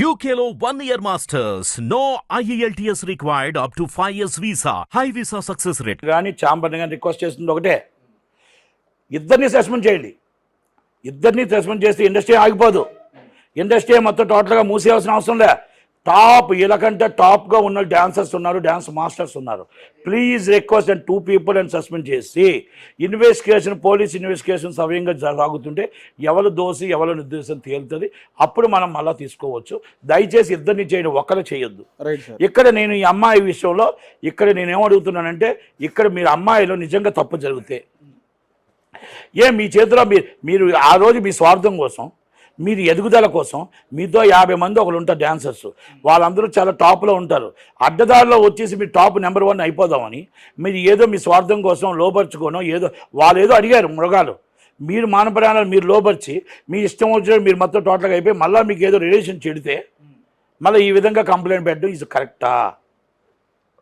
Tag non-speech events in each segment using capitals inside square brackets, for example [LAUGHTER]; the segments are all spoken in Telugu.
యూకేలో one year masters no E IELTS required up to 5 years visa. High visa success rate. కానీ చాంబర్ కానీ రిక్వెస్ట్ చేస్తుంది ఒకటే. ఇద్దరిని అసెస్మెంట్ చేయండి. ఇద్దరిని అసెస్మెంట్ చేస్తే ఇండస్ట్రీ ఆగిపోదు. ఇండస్ట్రీ మొత్తం టోటల్గా మూసేయాల్సిన అవసరం లే. టాప్ వీళ్ళకంటే టాప్గా ఉన్న డాన్సర్స్ ఉన్నారు డాన్స్ మాస్టర్స్ ఉన్నారు. Please request and two people and suspend చేసి ఇన్వెస్టిగేషన్ పోలీస్ ఇన్వెస్టిగేషన్ సవ్యంగా సాగుతుంటే ఎవరు దోసి ఎవరు నిర్దేశం తేలుతుంది. అప్పుడు మనం మళ్ళీ తీసుకోవచ్చు. దయచేసి ఇద్దరిని చేయడం ఒక్కరు చేయొద్దు. ఇక్కడ నేను ఈ అమ్మాయి విషయంలో ఇక్కడ నేను ఏమడుగుతున్నానంటే ఇక్కడ మీరు అమ్మాయిలో నిజంగా తప్పు జరిగితే ఏ మీ చేతిలో మీరు మీరు ఆ రోజు మీ స్వార్థం కోసం మీరు ఎదుగుదల కోసం మీతో యాభై మంది ఒకరు ఉంటారు డ్యాన్సర్స్ వాళ్ళందరూ చాలా టాప్లో ఉంటారు. అడ్డదారిలో వచ్చేసి మీరు టాప్ నెంబర్ వన్ అయిపోదామని మీరు ఏదో మీ స్వార్థం కోసం లోపరుచుకోనో ఏదో వాళ్ళు ఏదో అడిగారు మృగాలు. మీరు మానపడాలని మీరు లోపరిచి మీ ఇష్టం వచ్చిన మీరు మొత్తం టోటల్గా అయిపోయి మళ్ళీ మీకు ఏదో రిలేషన్ చెడితే మళ్ళీ ఈ విధంగా కంప్లైంట్ పెట్టడం ఇది కరెక్టా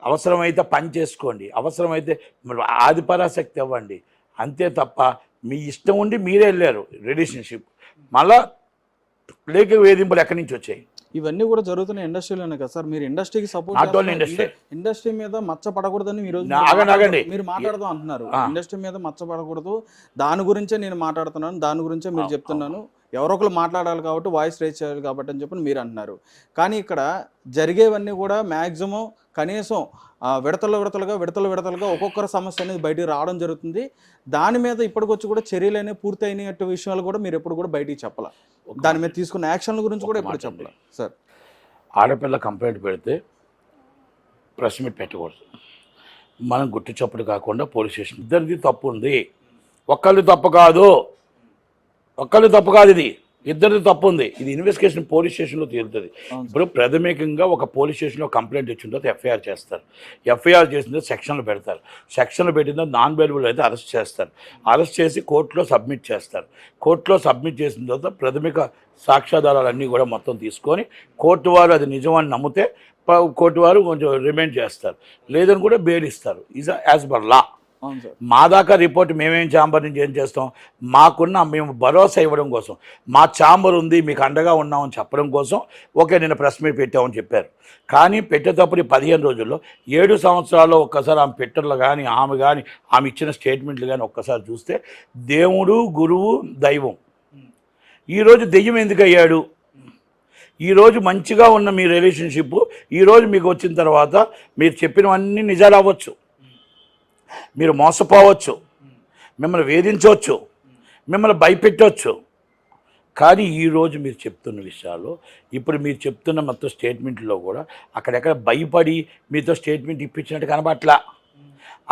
అవసరమైతే పని చేసుకోండి. అవసరమైతే ఆదిపరాశక్తి ఇవ్వండి అంతే తప్ప మీ ఇష్టం ఉండి మీరే వెళ్ళారు రిలేషన్షిప్ మళ్ళా లేక వేధింపులు ఎక్కడి నుంచి వచ్చాయి? ఇవన్నీ కూడా జరుగుతున్న ఇండస్ట్రీలోనే కదా సార్. మీరు ఇండస్ట్రీకి సపోర్ట్ industry. ఇండస్ట్రీ మీద మచ్చ పడకూడదని మీరు. మీరు మాట్లాడదాం అంటున్నారు. ఇండస్ట్రీ మీద మచ్చ పడకూడదు. దాని గురించే నేను మాట్లాడుతున్నాను. దాని గురించే మీరు చెప్తున్నాను. ఎవరో ఒకరు మాట్లాడాలి కాబట్టి వాయిస్ రేస్ చేయాలి కాబట్టి అని చెప్పి మీరు అంటున్నారు. కానీ ఇక్కడ జరిగేవన్నీ కూడా మ్యాక్సిమం కనీసం విడతలు విడతలుగా విడతలు విడతలుగా ఒక్కొక్కరి సమస్య అనేది బయటికి రావడం జరుగుతుంది. దాని మీద ఇప్పటికొచ్చి కూడా చర్యలు అనేవి పూర్తి అయినట్టు విషయాలు కూడా మీరు ఎప్పుడు కూడా బయటికి చెప్పాల. దాని మీద తీసుకున్న యాక్షన్ల గురించి కూడా ఎప్పుడు చెప్పాల సార్? ఆడపిల్ల కంప్లైంట్ పెడితే ప్రెస్ మీట్ పెట్టకూడదు. మనం గుట్టు చప్పుడు కాకుండా పోలీస్ స్టేషన్. ఇద్దరిది తప్పు ఉంది. ఒక్కరిది తప్పు కాదు. ఒక్కరిది తప్పు కాదు ఇది. ఇద్దరిది తప్పు ఉంది. ఇది ఇన్వెస్టిగేషన్ పోలీస్ స్టేషన్లో తేలుతుంది. అవును. ఇప్పుడు ప్రాథమికంగా ఒక పోలీస్ స్టేషన్లో కంప్లైంట్ ఇచ్చిన తర్వాత ఎఫ్ఐఆర్ చేస్తారు. ఎఫ్ఐఆర్ చేసిన తర్వాత సెక్షన్లు పెడతారు. సెక్షన్లు పెట్టిన తర్వాత నాన్ బెయిలబుల్ అయితే అరెస్ట్ చేస్తారు. అరెస్ట్ చేసి కోర్టులో సబ్మిట్ చేస్తారు. కోర్టులో సబ్మిట్ చేసిన తర్వాత ప్రాథమిక సాక్ష్యాధారాలన్నీ కూడా మొత్తం తీసుకొని కోర్టు వారు అది నిజమని నమ్మితే కోర్టు వారు కొంచెం రిమైండ్ చేస్తారు. లేదని కూడా బెయిల్ ఇస్తారు. ఈజ్ యాజ్ పర్ లా మా దాకా రిపోర్ట్ మేమేం ఛాంబర్ నుంచి ఏం చేస్తాం? మాకున్న మేము భరోసా ఇవ్వడం కోసం మా ఛాంబర్ ఉంది మీకు అండగా ఉన్నామని చెప్పడం కోసం ఓకే నేను ప్రెస్ మీట్ పెట్టామని చెప్పారు. కానీ పెట్టేటప్పుడు పదిహేను రోజుల్లో ఏడు సంవత్సరాల్లో ఒక్కసారి ఆమె పెట్టర్లు కానీ ఆమె కానీ ఆమె ఇచ్చిన స్టేట్మెంట్లు కానీ ఒక్కసారి చూస్తే దేవుడు గురువు దైవం. ఈరోజు దెయ్యం ఎందుకు అయ్యాడు? ఈరోజు మంచిగా ఉన్న మీ రిలేషన్షిప్ ఈరోజు మీకు వచ్చిన తర్వాత మీరు చెప్పినవన్నీ నిజాలు అవ్వచ్చు. మీరు మోసపోవచ్చు. మిమ్మల్ని వేధించవచ్చు. మిమ్మల్ని భయపెట్టవచ్చు కానీ ఈరోజు మీరు చెప్తున్న విషయాలు ఇప్పుడు మీరు చెప్తున్న మొత్తం స్టేట్మెంట్లో కూడా అక్కడెక్కడ భయపడి మీతో స్టేట్మెంట్ ఇప్పించినట్టు కనబట్లా.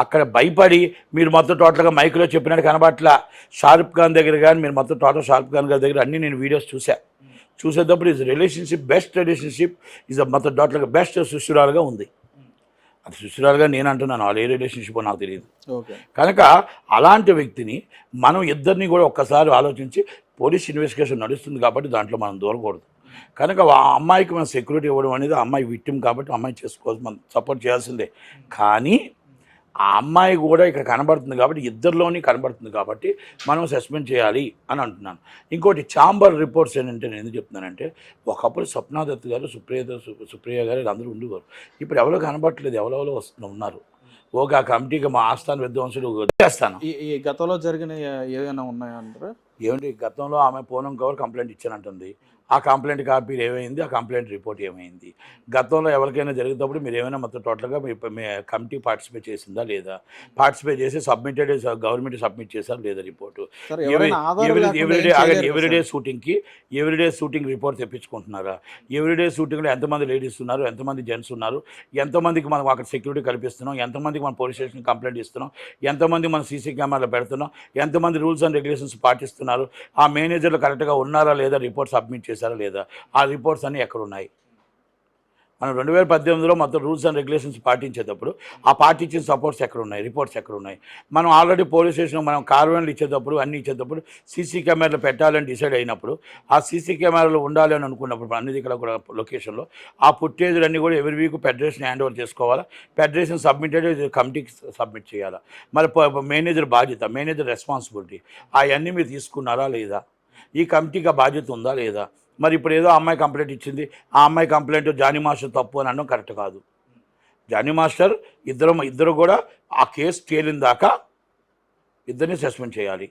అక్కడ భయపడి మీరు మొత్తం టోటల్గా మైక్లో చెప్పినట్టు కనబట్లా. షారుఖ్ ఖాన్ దగ్గర కానీ మీరు మొత్తం టోటల్ షారుఖ్ ఖాన్ గారి దగ్గర అన్నీ నేను వీడియోస్ చూసా చూసేటప్పుడు is relationship best relationship is మొత్తం టోటల్గా బెస్ట్ సుశురాలుగా ఉంది. అది సుశురాలుగా నేను అంటున్నాను వాళ్ళు ఏ రిలేషన్షిప్ నాకు తెలియదు. కనుక అలాంటి వ్యక్తిని మనం ఇద్దరిని కూడా ఒక్కసారి ఆలోచించి పోలీస్ ఇన్వెస్టిగేషన్ నడుస్తుంది కాబట్టి దాంట్లో మనం దూరకూడదు. కనుక ఆ అమ్మాయికి మనం సెక్యూరిటీ ఇవ్వడం అనేది అమ్మాయి విక్టిమ్ కాబట్టి అమ్మాయి చేసుకోవాల్సి మనం సపోర్ట్ చేయాల్సిందే. కానీ ఆ అమ్మాయి కూడా ఇక్కడ కనబడుతుంది కాబట్టి ఇద్దరిలోని కనబడుతుంది కాబట్టి మనం సస్పెండ్ చేయాలి అని అంటున్నాను. ఇంకోటి చాంబర్ రిపోర్ట్స్ ఏంటంటే నేను ఎందుకు చెప్తున్నానంటే ఒకప్పుడు స్వప్నాదత్ గారు సుప్రియ సుప్రియ గారు వీళ్ళందరూ ఉండేవారు. ఇప్పుడు ఎవరో కనబడట్లేదు ఎవరెవరో వస్తు ఉన్నారు. ఆ కమిటీకి మా ఆస్థాన విద్వాంసుడు చేస్తాను. ఈ ఈ గతంలో జరిగిన ఏ- ఏదైనా ఉన్నాయా అంటారా? ఏమిటి గతంలో ఆమె పూనం కవర్ కంప్లైంట్ ఇచ్చానంటుంది. ఆ కంప్లైంట్ కాపీ ఏమైంది? ఆ కంప్లైంట్ రిపోర్ట్ ఏమైంది? గతంలో ఎవరికైనా జరిగేటప్పుడు మీరు ఏమైనా మొత్తం టోటల్గా మీ మీ కమిటీ పార్టిసిపేట్ చేసిందా లేదా? పార్టిసిపేట్ చేసి సబ్మిటెడ్ గవర్నమెంట్ సబ్మిట్ చేశారు లేదా రిపోర్టు? Everyday everyday. షూటింగ్కి ఎవ్రీడే షూటింగ్ రిపోర్ట్ తెప్పించుకుంటున్నారా? ఎవ్రీడే షూటింగ్లో ఎంతమంది లేడీస్ ఉన్నారు? ఎంతమంది జెంట్స్ ఉన్నారు? ఎంతమందికి మనం అక్కడ సెక్యూరిటీ కల్పిస్తున్నాం? ఎంతమందికి మనం పోలీస్ స్టేషన్ కంప్లైంట్ ఇస్తున్నాం? ఎంతమంది మనం సీసీ కెమెరాలు పెడుతున్నాం? ఎంతమంది రూల్స్ అండ్ రెగ్యులేషన్స్ పాటిస్తున్నారు? ఆ మేనేజర్లు కరెక్ట్గా ఉన్నారా లేదా రిపోర్ట్ సబ్మిట్ చేశారా లేదా? ఆ రిపోర్ట్స్ అన్నీ ఎక్కడ ఉన్నాయి మనం రెండు వేల పద్దెనిమిదిలో మొత్తం రూల్స్ అండ్ రెగ్యులేషన్స్ పాటించేటప్పుడు ఆ పాటించిన సపోర్ట్స్ ఎక్కడ ఉన్నాయి రిపోర్ట్స్ ఎక్కడ ఉన్నాయి మనం ఆల్రెడీ పోలీస్ స్టేషన్లో మనం కార్వెన్లు ఇచ్చేటప్పుడు అన్ని ఇచ్చేటప్పుడు సీసీ కెమెరాలు పెట్టాలని డిసైడ్ అయినప్పుడు ఆ సీసీ కెమెరాలు ఉండాలి అని అనుకున్నప్పుడు అన్ని ఇక్కడ కూడా లొకేషన్లో ఆ ఫుటేజ్లు కూడా ఎవరి వీక్ ఫెడరేషన్ హ్యాండ్ ఓవర్ చేసుకోవాలా ఫెడరేషన్ సబ్మిటెడ్ కమిటీకి సబ్మిట్ చేయాలా? మరి మేనేజర్ బాధ్యత మేనేజర్ రెస్పాన్సిబిలిటీ అవన్నీ మీరు తీసుకున్నారా లేదా? ఈ కమిటీకి ఆ బాధ్యత ఉందా లేదా? మరి ఇప్పుడు ఏదో అమ్మాయి కంప్లైంట్ ఇచ్చింది ఆ అమ్మాయి కంప్లైంట్ జానీ మాస్టర్ తప్పు అని అనడం కరెక్ట్ కాదు. జానీ మాస్టర్ ఇద్దరు ఇద్దరు కూడా ఆ కేసు తేలిన దాకా ఇద్దరిని సస్పెండ్ చేయాలి.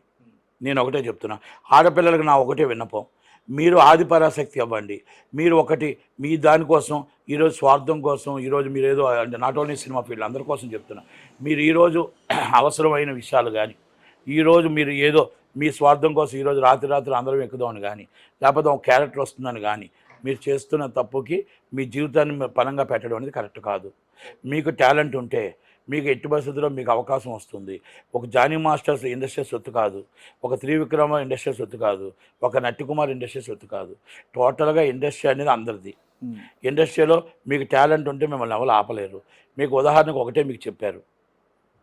నేను ఒకటే చెప్తున్నా ఆడపిల్లలకు నా ఒకటే విన్నపం మీరు ఆదిపరాశక్తి అవ్వండి. మీరు ఒకటి మీ దానికోసం ఈరోజు స్వార్థం కోసం ఈరోజు మీరు ఏదో అంటే నాట్ ఓన్లీ సినిమా ఫీల్డ్ అందరి కోసం చెప్తున్నా. మీరు ఈరోజు [CLEARS THROAT] అవసరమైన విషయాలు కానీ ఈరోజు మీరు ఏదో మీ స్వార్థం కోసం ఈరోజు రాత్రి రాత్రి అందరం ఎక్కుదామని కానీ లేకపోతే ఒక క్యారెక్టర్ వస్తుందని కానీ మీరు చేస్తున్న తప్పుకి మీ జీవితాన్ని పరంగా పెట్టడం అనేది కరెక్ట్ కాదు. మీకు టాలెంట్ ఉంటే మీకు ఎట్టి పరిస్థితుల్లో మీకు అవకాశం వస్తుంది. ఒక జానీ మాస్టర్స్ ఇండస్ట్రీ సొత్తు కాదు. ఒక త్రివిక్రమ ఇండస్ట్రీ సొత్తు కాదు. ఒక నట్టికుమార్ ఇండస్ట్రీ సొత్తు కాదు. టోటల్గా ఇండస్ట్రీ అనేది అందరిది. ఇండస్ట్రీలో మీకు టాలెంట్ ఉంటే మిమ్మల్ని ఎవరు ఆపలేరు. మీకు ఉదాహరణకు ఒకటే మీకు చెప్పారు.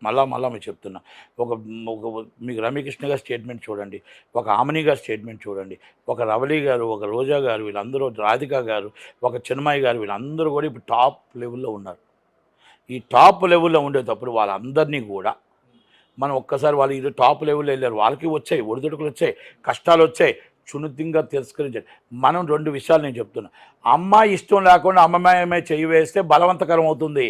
మళ్ళా మళ్ళా మీకు చెప్తున్నా. ఒక ఒక మీకు రమ్యకృష్ణ గారి స్టేట్మెంట్ చూడండి ఒక ఆమని గారి స్టేట్మెంట్ చూడండి ఒక రవళి గారు ఒక రోజా గారు వీళ్ళందరూ రాధిక గారు ఒక చిన్మాయి గారు వీళ్ళందరూ కూడా ఇప్పుడు టాప్ లెవెల్లో ఉన్నారు. ఈ టాప్ లెవెల్లో ఉండేటప్పుడు వాళ్ళందరినీ కూడా మనం ఒక్కసారి వాళ్ళు ఇది టాప్ లెవెల్లో వెళ్ళారు వాళ్ళకి వచ్చాయి ఒడిదుడుకులు వచ్చాయి కష్టాలు వచ్చాయి చునుతింగా తిరస్కరించారు మనం రెండు విషయాలు నేను చెప్తున్నా. అమ్మాయి ఇష్టం లేకుండా అమ్మాయి చెయ్యి వేస్తే బలవంతకరం అవుతుంది.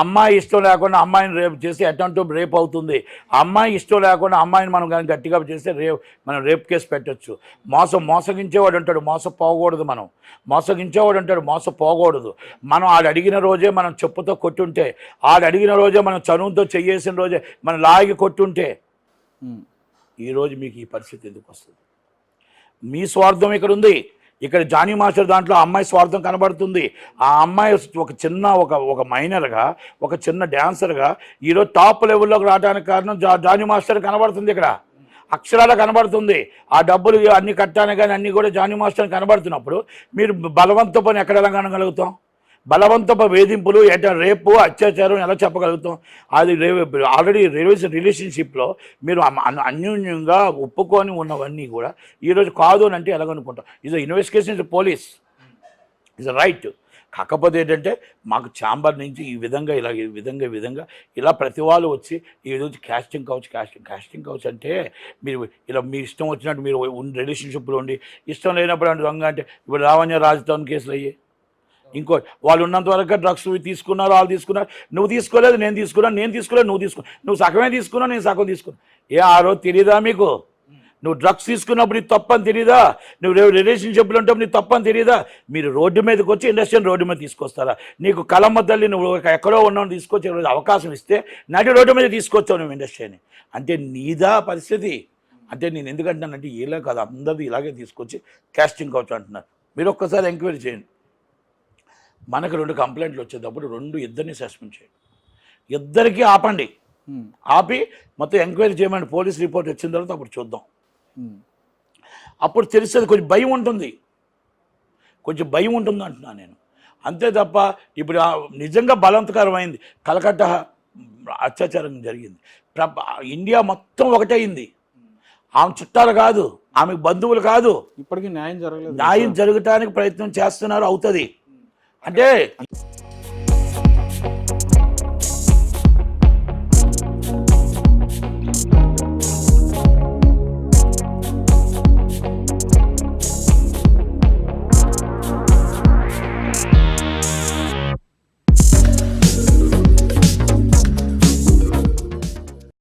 అమ్మాయి ఇష్టం లేకుండా అమ్మాయిని రేపు చేస్తే అటెంప్ట్ రేప్ అవుతుంది. అమ్మాయి ఇష్టం లేకుండా అమ్మాయిని మనం కానీ గట్టిగా చేస్తే రేప్ మనం రేప్ కేసు పెట్టొచ్చు. మోసం మోసగించేవాడు ఉంటాడు మోసపోకూడదు మనం. మోసగించేవాడు ఉంటాడు మోసపోకూడదు. మనం ఆడు అడిగిన రోజే మనం చెప్పుతో కొట్టుంటే ఆడు అడిగిన రోజే మనం చనువుతో చెయ్యేసిన రోజే మనం లాగి కొట్టుంటే. ఈరోజు మీకు ఈ పరిస్థితి ఎందుకు వస్తుంది? మీ స్వార్థం ఇక్కడ ఉంది. ఇక్కడ జానీ మాస్టర్ దాంట్లో అమ్మాయి స్వార్థం కనబడుతుంది. ఆ అమ్మాయి ఒక చిన్న ఒక ఒక మైనర్గా ఒక చిన్న డ్యాన్సర్గా ఈరోజు టాప్ లెవెల్లోకి రావడానికి కారణం జా జానీ మాస్టర్ కనబడుతుంది ఇక్కడ. అక్షరాల కనబడుతుంది. ఆ డబ్బులు అన్ని కట్టాను కానీ అన్నీ కూడా జానీ మాస్టర్ కనబడుతున్నప్పుడు మీరు బలవంతపని ఎక్కడ ఎలా కనగలుగుతాం? బలవంతపు వేధింపులు ఏంటంటే రేపు అత్యాచారం ఎలా చెప్పగలుగుతాం? అది ఆల్రెడీ రిలేషన్ రిలేషన్షిప్లో మీరు అన్యోన్యంగా ఒప్పుకొని ఉన్నవన్నీ కూడా ఈరోజు కాదు అని అంటే ఎలాగనుకుంటాం ఇది investigation is police is right కాకపోతే ఏంటంటే మాకు ఛాంబర్ నుంచి ఈ విధంగా ఇలా ఈ విధంగా ఈ విధంగా ఇలా ప్రతి వాళ్ళు వచ్చి ఈ రోజు క్యాస్టింగ్ కావచ్చు క్యాస్టింగ్ క్యాస్టింగ్ కౌచ్ అంటే మీరు ఇలా మీ ఇష్టం వచ్చినట్టు మీరు రిలేషన్షిప్లో ఉండి ఇష్టం లేనప్పుడు అంటే దొంగ అంటే ఇప్పుడు రావణ్య రాజధాని కేసులు అయ్యాయి. ఇంకో వాళ్ళు ఉన్నంత వరకు డ్రగ్స్ తీసుకున్నారు వాళ్ళు తీసుకున్నారు. నువ్వు తీసుకోలేదు నేను తీసుకున్నాను నేను తీసుకోలేదు నువ్వు తీసుకున్నావు నువ్వు సగమే తీసుకున్నావు నేను సగం తీసుకున్నాను ఏ ఆ రోజు తెలియదా మీకు? నువ్వు డ్రగ్స్ తీసుకున్నప్పుడు నీ తప్పని తెలియదా నువ్వు రిలేషన్షిప్లో ఉంటే నీ తప్పని తెలియదా మీరు రోడ్డు మీదకి వచ్చి ఇండస్ట్రీని రోడ్డు మీద తీసుకొస్తారా? నీకు కలమ్మ తల్లి నువ్వు ఎక్కడో ఉన్నావు తీసుకొచ్చి రోజు అవకాశం ఇస్తే నడి రోడ్డు మీద తీసుకొచ్చావు నువ్వు ఇండస్ట్రీని. అంటే నీదా పరిస్థితి? అంటే నేను ఎందుకంటానంటే ఇలా కాదు అందరిది ఇలాగే తీసుకొచ్చి క్యాస్టింగ్ కావచ్చు అంటున్నారు. మీరు ఒక్కసారి ఎంక్వైరీ చేయండి. మనకు రెండు కంప్లైంట్లు వచ్చేటప్పుడు రెండు ఇద్దరిని సస్పెండ్ చేయండి. ఇద్దరికి ఆపండి. ఆపి మొత్తం ఎంక్వైరీ చేయమని పోలీస్ రిపోర్ట్ వచ్చిన తర్వాత అప్పుడు చూద్దాం. అప్పుడు తెలిసేది కొంచెం భయం ఉంటుంది. కొంచెం భయం ఉంటుంది అంటున్నాను నేను. అంతే తప్ప ఇప్పుడు నిజంగా బలవంతకరమైంది. కలకట్ట అత్యాచారం జరిగింది. ఇండియా మొత్తం ఒకటైంది ఆమె చుట్టాలు కాదు ఆమె బంధువులు కాదు. ఇప్పటికీ న్యాయం జరగలేదు. న్యాయం జరగటానికి ప్రయత్నం చేస్తున్నారు అవుతుంది. అంటే